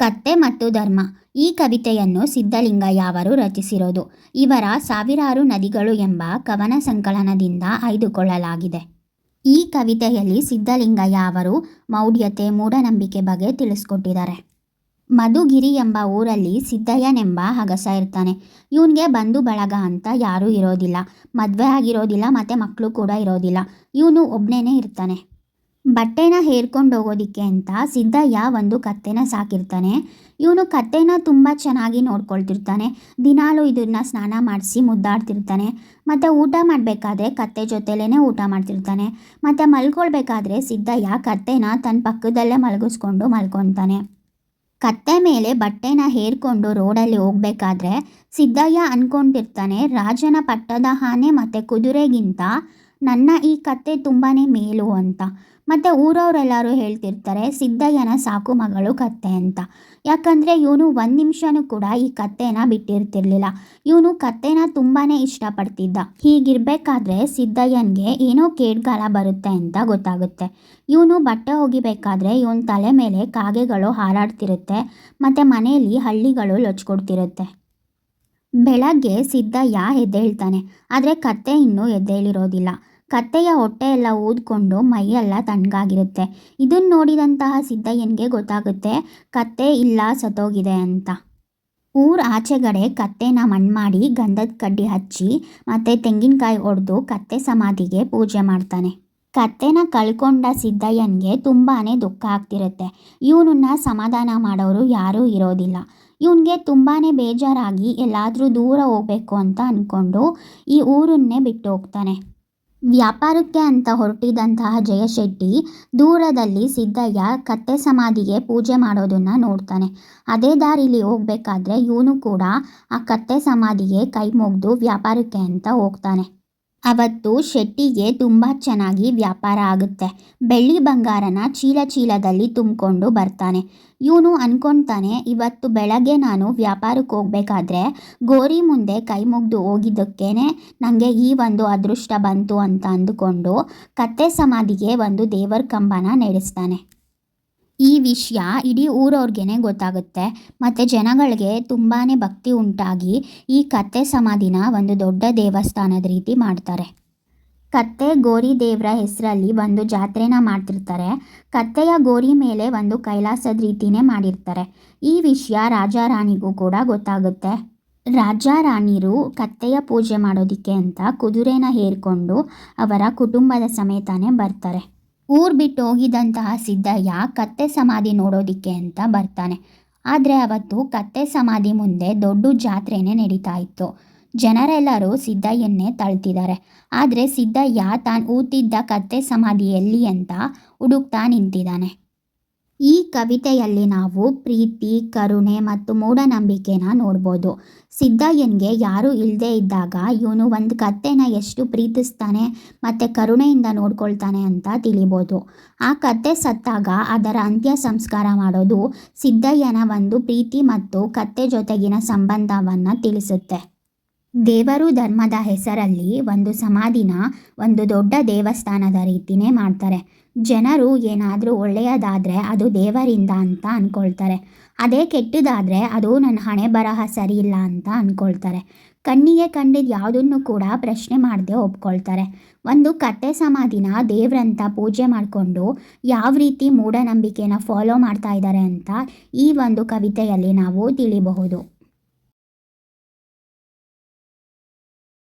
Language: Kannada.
ಕತ್ತೆ ಮತ್ತು ಧರ್ಮ. ಈ ಕವಿತೆಯನ್ನು ಸಿದ್ಧಲಿಂಗಯ್ಯ ಅವರು ರಚಿಸಿರೋದು. ಇವರ ಸಾವಿರಾರು ನದಿಗಳು ಎಂಬ ಕವನ ಸಂಕಲನದಿಂದ ಆಯ್ದುಕೊಳ್ಳಲಾಗಿದೆ. ಈ ಕವಿತೆಯಲ್ಲಿ ಸಿದ್ಧಲಿಂಗಯ್ಯ ಅವರು ಮೌಢ್ಯತೆ, ಮೂಢನಂಬಿಕೆ ಬಗ್ಗೆ ತಿಳಿಸ್ಕೊಟ್ಟಿದ್ದಾರೆ. ಮಧುಗಿರಿ ಎಂಬ ಊರಲ್ಲಿ ಸಿದ್ದಯ್ಯನೆಂಬ ಹಗಸ ಇರ್ತಾನೆ. ಇವನಿಗೆ ಬಂಧು ಬಳಗ ಅಂತ ಯಾರೂ ಇರೋದಿಲ್ಲ. ಮದುವೆ ಆಗಿರೋದಿಲ್ಲ, ಮತ್ತು ಮಕ್ಕಳು ಕೂಡ ಇರೋದಿಲ್ಲ. ಇವನು ಒಬ್ಬನೇ ಇರ್ತಾನೆ. ಬಟ್ಟೆನ ಹೇರ್ಕೊಂಡು ಹೋಗೋದಿಕ್ಕೆ ಅಂತ ಸಿದ್ದಯ್ಯ ಒಂದು ಕತ್ತೆನ ಸಾಕಿರ್ತಾನೆ. ಇವನು ಕತ್ತೆನ ತುಂಬ ಚೆನ್ನಾಗಿ ನೋಡ್ಕೊಳ್ತಿರ್ತಾನೆ. ದಿನಾಲೂ ಇದನ್ನ ಸ್ನಾನ ಮಾಡಿಸಿ ಮುದ್ದಾಡ್ತಿರ್ತಾನೆ. ಮತ್ತು ಊಟ ಮಾಡಬೇಕಾದ್ರೆ ಕತ್ತೆ ಜೊತೆಲೇ ಊಟ ಮಾಡ್ತಿರ್ತಾನೆ. ಮತ್ತು ಮಲ್ಕೊಳ್ಬೇಕಾದ್ರೆ ಸಿದ್ದಯ್ಯ ಕತ್ತೆನ ತನ್ನ ಪಕ್ಕದಲ್ಲೇ ಮಲಗಿಸ್ಕೊಂಡು ಮಲ್ಕೊತಾನೆ ಕತ್ತೆ ಮೇಲೆ ಬಟ್ಟೆನ ಹೇರ್ಕೊಂಡು ರೋಡಲ್ಲಿ ಹೋಗಬೇಕಾದ್ರೆ ಸಿದ್ದಯ್ಯ ಅನ್ಕೊಂಡಿರ್ತಾನೆ, ರಾಜನ ಪಟ್ಟದ ಆನೆ ಮತ್ತು ಕುದುರೆಗಿಂತ ನನ್ನ ಈ ಕತ್ತೆ ತುಂಬಾ ಮೇಲು ಅಂತ. ಮತ್ತು ಊರವರೆಲ್ಲರೂ ಹೇಳ್ತಿರ್ತಾರೆ, ಸಿದ್ದಯ್ಯನ ಸಾಕು ಮಗಳು ಕತ್ತೆ ಅಂತ. ಯಾಕಂದರೆ ಇವನು ಒಂದು ನಿಮಿಷನೂ ಕೂಡ ಈ ಕತ್ತೆನ ಬಿಟ್ಟಿರ್ತಿರ್ಲಿಲ್ಲ. ಇವನು ಕತ್ತೆನ ತುಂಬಾ ಇಷ್ಟಪಡ್ತಿದ್ದ. ಹೀಗಿರಬೇಕಾದ್ರೆ ಸಿದ್ದಯ್ಯನಿಗೆ ಏನೋ ಕೇಡ್ಗಾಲ ಬರುತ್ತೆ ಅಂತ ಗೊತ್ತಾಗುತ್ತೆ. ಇವನು ಬಟ್ಟೆ ಒಗಿಬೇಕಾದ್ರೆ ಇವನ ತಲೆ ಮೇಲೆ ಕಾಗೆಗಳು ಹಾರಾಡ್ತಿರುತ್ತೆ, ಮತ್ತು ಮನೆಯಲ್ಲಿ ಹಳ್ಳಿಗಳು ಲೊಚ್ಕೊಡ್ತಿರುತ್ತೆ. ಬೆಳಗ್ಗೆ ಸಿದ್ದಯ್ಯ ಎದ್ದೇಳ್ತಾನೆ, ಆದರೆ ಕತ್ತೆ ಇನ್ನೂ ಎದ್ದೇಳಿರೋದಿಲ್ಲ. ಕತ್ತೆಯ ಹೊಟ್ಟೆ ಎಲ್ಲ ಊದ್ಕೊಂಡು ಮೈಯೆಲ್ಲ ತಣ್ಣಗಾಗಿರುತ್ತೆ. ಇದನ್ನು ನೋಡಿದಂತಹ ಸಿದ್ದಯ್ಯನಿಗೆ ಗೊತ್ತಾಗುತ್ತೆ? ಕತ್ತೆ ಇಲ್ಲ, ಸತ್ತೋಗಿದೆ ಅಂತ. ಊರ ಆಚೆಗಡೆ ಕತ್ತೆನ ಮಣ್ಣು ಮಾಡಿ ಗಂಧದ ಕಡ್ಡಿ ಹಚ್ಚಿ ಮತ್ತು ತೆಂಗಿನಕಾಯಿ ಒಡೆದು ಕತ್ತೆ ಸಮಾಧಿಗೆ ಪೂಜೆ ಮಾಡ್ತಾನೆ. ಕತ್ತೆನ ಕಳ್ಕೊಂಡ ಸಿದ್ದಯ್ಯನಿಗೆ ತುಂಬಾ ದುಃಖ ಆಗ್ತಿರುತ್ತೆ. ಇವನನ್ನ ಸಮಾಧಾನ ಮಾಡೋರು ಯಾರೂ ಇರೋದಿಲ್ಲ. ಇವನಿಗೆ ತುಂಬಾ ಬೇಜಾರಾಗಿ ಎಲ್ಲಾದರೂ ದೂರ ಹೋಗಬೇಕು ಅಂತ ಅಂದ್ಕೊಂಡು ಈ ಊರನ್ನೇ ಬಿಟ್ಟು ಹೋಗ್ತಾನೆ. ವ್ಯಾಪಾರಕ್ಕೆ ಅಂತ ಹೊರಟಿದ್ದಂತಹ ಜಯಶೆಟ್ಟಿ ದೂರದಲ್ಲಿ ಸಿದ್ದಯ್ಯ ಕತ್ತೆ ಸಮಾಧಿಗೆ ಪೂಜೆ ಮಾಡೋದನ್ನು ನೋಡ್ತಾನೆ. ಅದೇ ದಾರಿಲಿ ಹೋಗ್ಬೇಕಾದ್ರೆ ಇವನು ಕೂಡ ಆ ಕತ್ತೆ ಸಮಾಧಿಗೆ ಕೈ ಮುಗಿದು ವ್ಯಾಪಾರಕ್ಕೆ ಅಂತ ಹೋಗ್ತಾನೆ. ಅವತ್ತು ಶೆಟ್ಟಿಗೆ ತುಂಬ ಚೆನ್ನಾಗಿ ವ್ಯಾಪಾರ ಆಗುತ್ತೆ. ಬೆಳ್ಳಿ ಬಂಗಾರನ ಚೀಲ ಚೀಲದಲ್ಲಿ ತುಂಬಿಕೊಂಡು ಬರ್ತಾನೆ. ಇವನು ಅನ್ಕೊತಾನೆ, ಇವತ್ತು ಬೆಳಗ್ಗೆ ನಾನು ವ್ಯಾಪಾರಕ್ಕೆ ಹೋಗ್ಬೇಕಾದ್ರೆ ಗೋರಿ ಮುಂದೆ ಕೈ ಮುಗ್ದು ಹೋಗಿದ್ದಕ್ಕೇ ನನಗೆ ಈ ಒಂದು ಅದೃಷ್ಟ ಬಂತು ಅಂತ ಅಂದುಕೊಂಡು ಕತ್ತೆ ಸಮಾಧಿಗೆ ಒಂದು ದೇವರ ಕಂಬನ ನಡೆಸ್ತಾನೆ. ಈ ವಿಷಯ ಇಡೀ ಊರವ್ರಿಗೇ ಗೊತ್ತಾಗುತ್ತೆ. ಮತ್ತು ಜನಗಳಿಗೆ ತುಂಬಾ ಭಕ್ತಿ ಉಂಟಾಗಿ ಈ ಕತ್ತೆ ಸಮಾಧಿನ ಒಂದು ದೊಡ್ಡ ದೇವಸ್ಥಾನದ ರೀತಿ ಮಾಡ್ತಾರೆ. ಕತ್ತೆ ಗೋರಿ ದೇವರ ಹೆಸರಲ್ಲಿ ಒಂದು ಜಾತ್ರೆನ ಮಾಡ್ತಿರ್ತಾರೆ. ಕತ್ತೆಯ ಗೋರಿ ಮೇಲೆ ಒಂದು ಕೈಲಾಸದ ರೀತಿನೇ ಮಾಡಿರ್ತಾರೆ. ಈ ವಿಷಯ ರಾಜ ರಾಣಿಗೂ ಕೂಡ ಗೊತ್ತಾಗುತ್ತೆ. ರಾಜ ರಾಣಿರು ಕತ್ತೆಯ ಪೂಜೆ ಮಾಡೋದಕ್ಕೆ ಅಂತ ಕುದುರೆನ ಹೇರ್ಕೊಂಡು ಅವರ ಕುಟುಂಬದ ಸಮೇತನೇ ಬರ್ತಾರೆ. ಊರು ಬಿಟ್ಟು ಹೋಗಿದ್ದಂತಹ ಸಿದ್ದಯ್ಯ ಕತ್ತೆ ಸಮಾಧಿ ನೋಡೋದಿಕ್ಕೆ ಅಂತ ಬರ್ತಾನೆ. ಆದರೆ ಅವತ್ತು ಕತ್ತೆ ಸಮಾಧಿ ಮುಂದೆ ದೊಡ್ಡ ಜಾತ್ರೆನೇ ನಡೀತಾ ಇತ್ತು. ಜನರೆಲ್ಲರೂ ಸಿದ್ದಯ್ಯನ್ನೇ ತಳ್ತಿದ್ದಾರೆ. ಆದರೆ ಸಿದ್ದಯ್ಯ ತಾನು ಊತಿದ್ದ ಕತ್ತೆ ಸಮಾಧಿ ಎಲ್ಲಿ ಅಂತ ಹುಡುಕ್ತಾ ನಿಂತಿದ್ದಾನೆ. ಈ ಕವಿತೆಯಲ್ಲಿ ನಾವು ಪ್ರೀತಿ, ಕರುಣೆ ಮತ್ತು ಮೂಢನಂಬಿಕೆನ ನೋಡ್ಬೋದು. ಸಿದ್ದಯ್ಯನಿಗೆ ಯಾರೂ ಇಲ್ಲದೇ ಇದ್ದಾಗ ಇವನು ಒಂದು ಕತ್ತೆನ ಎಷ್ಟು ಪ್ರೀತಿಸ್ತಾನೆ ಮತ್ತು ಕರುಣೆಯಿಂದ ನೋಡ್ಕೊಳ್ತಾನೆ ಅಂತ ತಿಳಿಬೋದು. ಆ ಕತ್ತೆ ಸತ್ತಾಗ ಅದರ ಅಂತ್ಯ ಸಂಸ್ಕಾರ ಮಾಡೋದು ಸಿದ್ದಯ್ಯನ ಒಂದು ಪ್ರೀತಿ ಮತ್ತು ಕತ್ತೆ ಜೊತೆಗಿನ ಸಂಬಂಧವನ್ನು ತಿಳಿಸುತ್ತೆ. ದೇವರು ಧರ್ಮದ ಹೆಸರಲ್ಲಿ ಒಂದು ಸಮಾಧಿನ ಒಂದು ದೊಡ್ಡ ದೇವಸ್ಥಾನದ ರೀತಿನೇ ಮಾಡ್ತಾರೆ. ಜನರು ಏನಾದರೂ ಒಳ್ಳೆಯದಾದರೆ ಅದು ದೇವರಿಂದ ಅಂತ ಅಂದ್ಕೊಳ್ತಾರೆ ಅದೇ ಕೆಟ್ಟದಾದರೆ ಅದು ನನ್ನ ಹಣೆ ಬರಹ ಸರಿಯಿಲ್ಲ ಅಂತ ಅಂದ್ಕೊಳ್ತಾರೆ ಕಣ್ಣಿಗೆ ಕಂಡಿದ್ದು ಯಾವುದನ್ನು ಕೂಡ ಪ್ರಶ್ನೆ ಮಾಡದೆ ಒಪ್ಕೊಳ್ತಾರೆ. ಒಂದು ಕತ್ತೆ ಸಮಾಧಿನ ದೇವ್ರಂತ ಪೂಜೆ ಮಾಡಿಕೊಂಡು ಯಾವ ರೀತಿ ಮೂಢನಂಬಿಕೆನ ಫಾಲೋ ಮಾಡ್ತಾ ಇದ್ದಾರೆ ಅಂತ ಈ ಒಂದು ಕವಿತೆಯಲ್ಲಿ ನಾವು ತಿಳಿಬಹುದು.